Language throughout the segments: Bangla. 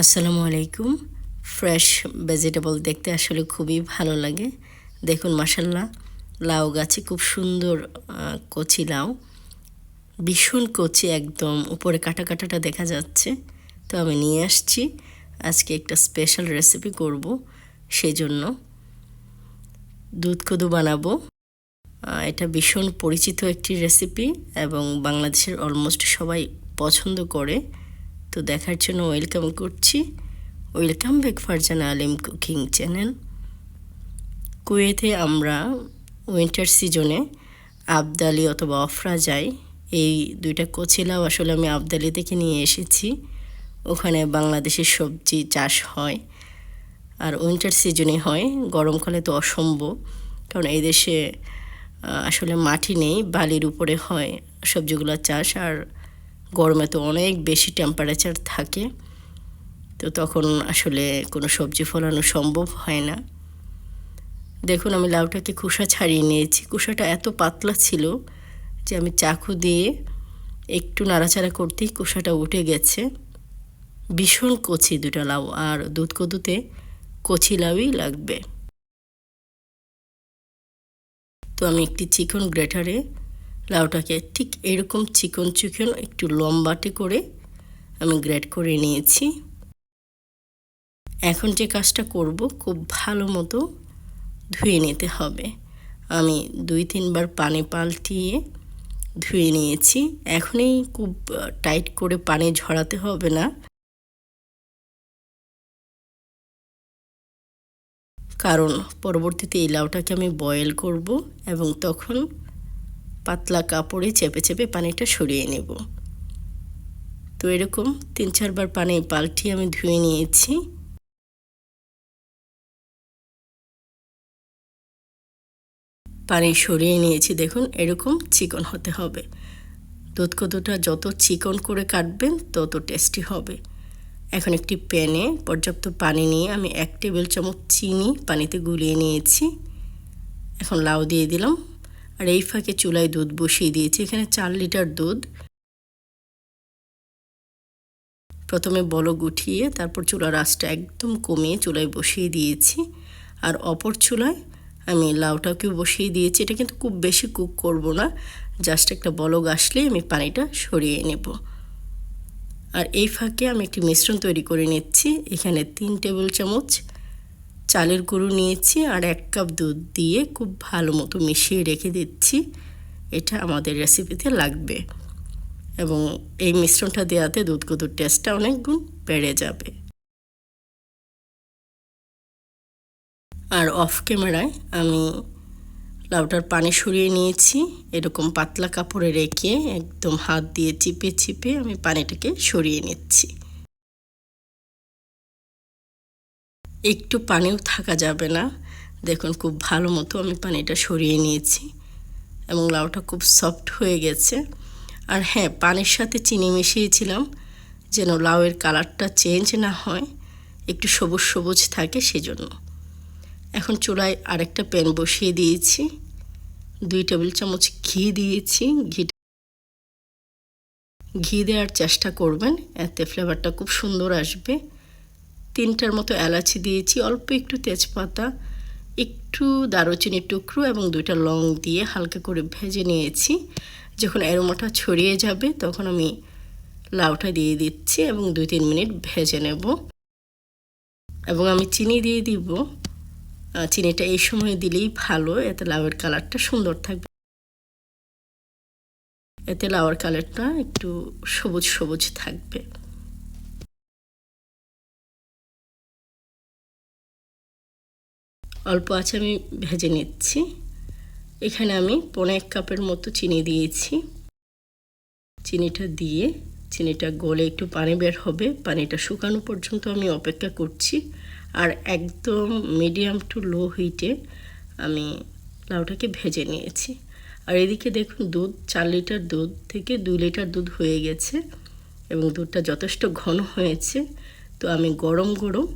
আসসালামু আলাইকুম। ফ্রেশ ভেজিটেবল দেখতে আসলে খুবই ভালো লাগে। দেখুন মাসাল্লাহ লাউ গাছে খুব সুন্দর কচি লাউ। ভীষণ কচি একদম, উপরে কাটা কাটাটা দেখা যাচ্ছে। তো আমি নিয়ে আসছি। আজকে একটা স্পেশাল রেসিপি করব, সেজন্য দুধ কদু বানাবো এটা ভীষণ পরিচিত একটি রেসিপি এবং বাংলাদেশের অলমোস্ট সবাই পছন্দ করে। তো দেখার জন্য ওয়েলকাম করছি। Welcome back Farzana Alim cooking channel কুয়েতে আমরা উইন্টার সিজনে আবদালি অথবা অফরা যাই। এই দুইটা কচিলাও আসলে আমি আবদালি থেকে নিয়ে এসেছি। ওখানে বাংলাদেশের সবজি চাষ হয়। আর উইন্টার সিজনে হয়। গরমকালে তো অসম্ভব। কারণ এই দেশে আসলে মাটি নেই, বালির উপরে হয় সবজিগুলো চাষ। আর গরমে তো অনেক বেশি টেম্পারেচার থাকে, তো তখন আসলে কোনো সবজি ফলানো সম্ভব হয় না। দেখুন, আমি লাউটাকে খোসা ছাড়িয়ে নিয়েছি। খোসাটা এত পাতলা ছিল যে আমি চাকু দিয়ে একটু নাড়াচাড়া করতেই খোসাটা উঠে গেছে। ভীষণ কচি দুটা লাউ, আর দুধ কদুতে কচি লাউই লাগবে। তো আমি একটি চিকন গ্রেটারে লাউটাকে ঠিক এরকম চিকন চিকন একটু লম্বাটে করে আমি গ্রেট করে নিয়েছি। এখন যে কাজটা করব, খুব ভালো মতো ধুয়ে নিতে হবে। আমি দুই তিনবার পানি পাল্টিয়ে ধুয়ে নিয়েছি। এখনই খুব টাইট করে পানি ঝরাতে হবে না। কারণ পরবর্তীতে এই লাউটাকে আমি বয়েল করব এবং তখন পাতলা কাপড়ে চেপে চেপে পানিটা সরিয়ে নেব। তো এরকম তিন চারবার পানি পাল্টিয়ে আমি ধুয়ে নিয়েছি। পানি সরিয়ে নিয়েছি, দেখুন, এরকম চিকন হতে হবে। দুধ কদুটা যত চিকন করে কাটবেন, তত টেস্টি হবে। এখন একটি প্যানে পর্যাপ্ত পানি নিয়ে আমি এক টেবিল চামচ চিনি পানিতে গুলিয়ে নিয়েছি। এখন লাউ দিয়ে দিলাম। আর এই ফাঁকে চুলায় দুধ বসিয়ে দিয়েছি, এখানে চার লিটার দুধ। প্রথমে বলক উঠিয়ে তারপর চুলার আঁচটা একদম কমিয়ে চুলায় বসিয়ে দিয়েছি। আর অপর চুলায় আমি লাউটাকেও বসিয়ে দিয়েছি। এটা কিন্তু খুব বেশি কুক করব না, জাস্ট একটা বলক আসলে আমি পানিটা সরিয়ে নেব। আর এই ফাঁকে আমি একটি মিশ্রণ তৈরি করে নিচ্ছি, এখানে তিন টেবিল চামচ চালের গুঁড়ো নিয়েছি আর এক কাপ দুধ দিয়ে খুব ভালো মতো মিশিয়ে রেখে দিচ্ছি। এটা আমাদের রেসিপিতে লাগবে। এবং এই মিশ্রণটা দেওয়াতে দুধ কদুর টেস্টটা অনেক গুণ বেড়ে যাবে। আর অফ ক্যামেরায় আমি লাউটার পানি সরিয়ে নিয়েছি। এরকম পাতলা কাপড়ে রেখে একদম হাত দিয়ে চিপে চিপে আমি পানিটাকে সরিয়ে নিচ্ছি। একটু পানিও থাকা যাবে না। দেখুন, খুব ভালো মতো আমি পানিটা সরিয়ে নিয়েছি এবং লাউটা খুব সফট হয়ে গেছে। আর হ্যাঁ পানির সাথে চিনি মিশিয়েছিলাম যেন লাউয়ের কালারটা চেঞ্জ না হয়, একটু সবুজ সবুজ থাকে সেজন্য। এখন চুলায় আরেকটা প্যান বসিয়ে দিয়েছি। দুই টেবিল চামচ ঘি দিয়েছি। ঘি ঘি দেওয়ার চেষ্টা করবেন, এতে ফ্লেভারটা খুব সুন্দর আসবে। তিনটার মতো এলাচি দিয়েছি, অল্প একটু তেজপাতা, একটু দারুচিনির টুকরো এবং দুইটা লং দিয়ে হালকা করে ভেজে নিয়েছি। যখন অ্যারোমাটা ছড়িয়ে যাবে তখন আমি লাউটা দিয়ে দিচ্ছি এবং দুই তিন মিনিট ভেজে নেব। এবং আমি চিনি দিয়ে দিব। চিনিটা এই সময় দিলেই ভালো, এতে লাউয়ের কালারটা সুন্দর থাকবে। এতে লাউয়ের কালারটা একটু সবুজ সবুজ থাকবে। অল্প আছে, আমি ভেজে নিচ্ছি। এখানে আমি পনে এক কাপের মতো চিনি দিয়েছি। চিনিটা দিয়ে, চিনিটা গলে একটু পানি বের হবে। পানিটা শুকানো পর্যন্ত আমি অপেক্ষা করছি। আর একদম মিডিয়াম টু লো হিটে আমি লাউটাকে ভেজে নিয়েছি। আর এদিকে দেখুন, দুধ, চার লিটার দুধ থেকে দুই লিটার দুধ হয়ে গেছে এবং দুধটা যথেষ্ট ঘন হয়েছে। তো আমি গরম গরম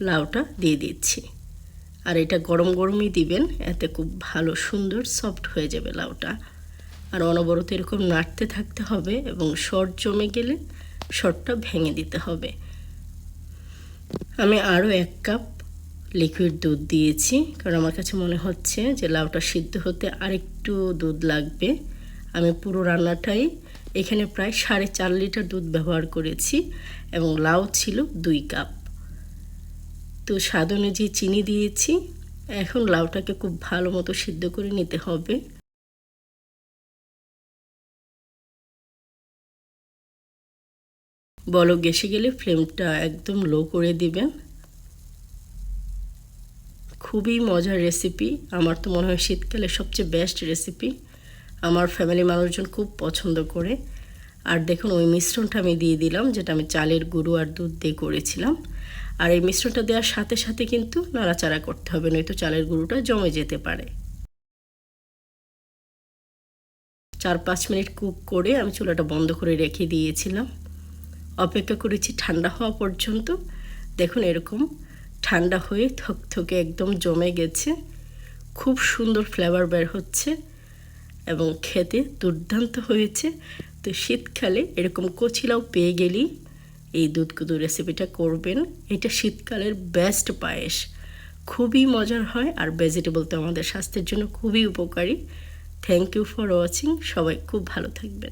লাউটা দিয়ে দিচ্ছি। আর এটা গরম গরমই দিবেন, এতে খুব ভালো, সুন্দর সফট হয়ে যাবে লাউটা। আর অনবরত এরকম নাড়তে থাকতে হবে এবং শর্ট জমে গেলে শর্টটা ভেঙে দিতে হবে। আমি আরও এক কাপ লিকুইড দুধ দিয়েছি, কারণ আমার কাছে মনে হচ্ছে যে লাউটা সিদ্ধ হতে আরেকটু দুধ লাগবে। আমি পুরো রান্নাটাই এখানে প্রায় সাড়ে চার লিটার দুধ ব্যবহার করেছি এবং লাউ ছিল দুই কাপ। তো স্বাদ অনুযায়ী চিনি দিয়েছি। এখন লাউটাকে খুব ভালো মতো সিদ্ধ করে নিতে হবে। বলো গেসে গেলে ফ্লেমটা একদম লো করে দিবেন। খুবই মজার রেসিপি। আমার তো মনে হয় শীতকালে সবচেয়ে বেস্ট রেসিপি। আমার ফ্যামিলি মানুষজন খুব পছন্দ করে। আর দেখুন, ওই মিশ্রণটা আমি দিয়ে দিলাম, যেটা আমি চালের গুঁড়ো আর দুধ দিয়ে করেছিলাম। আর এই মিশ্রণটা দেওয়ার সাথে সাথে কিন্তু নাড়াচাড়া করতে হবে, নয়তো চালের গুঁড়োটা জমে যেতে পারে। চার পাঁচ মিনিট কুক করে আমি চুলাটা বন্ধ করে রেখে দিয়েছিলাম। অপেক্ষা করেছি ঠান্ডা হওয়া পর্যন্ত। দেখুন এরকম ঠান্ডা হয়ে থকথকে একদম জমে গেছে। খুব সুন্দর ফ্লেভার বের হচ্ছে এবং খেতে দুর্দান্ত হয়েছে। তো শীতকালে এরকম কচিলাও পেয়ে গেলেই এই দুধ কুদু রেসিপিটা করবেন। এটা শীতকালের বেস্ট পায়েস। খুবই মজার হয় আর ভেজিটেবল তো আমাদের স্বাস্থ্যের জন্য খুবই উপকারী। থ্যাংক ইউ ফর ওয়াচিং সবাই খুব ভালো থাকবেন।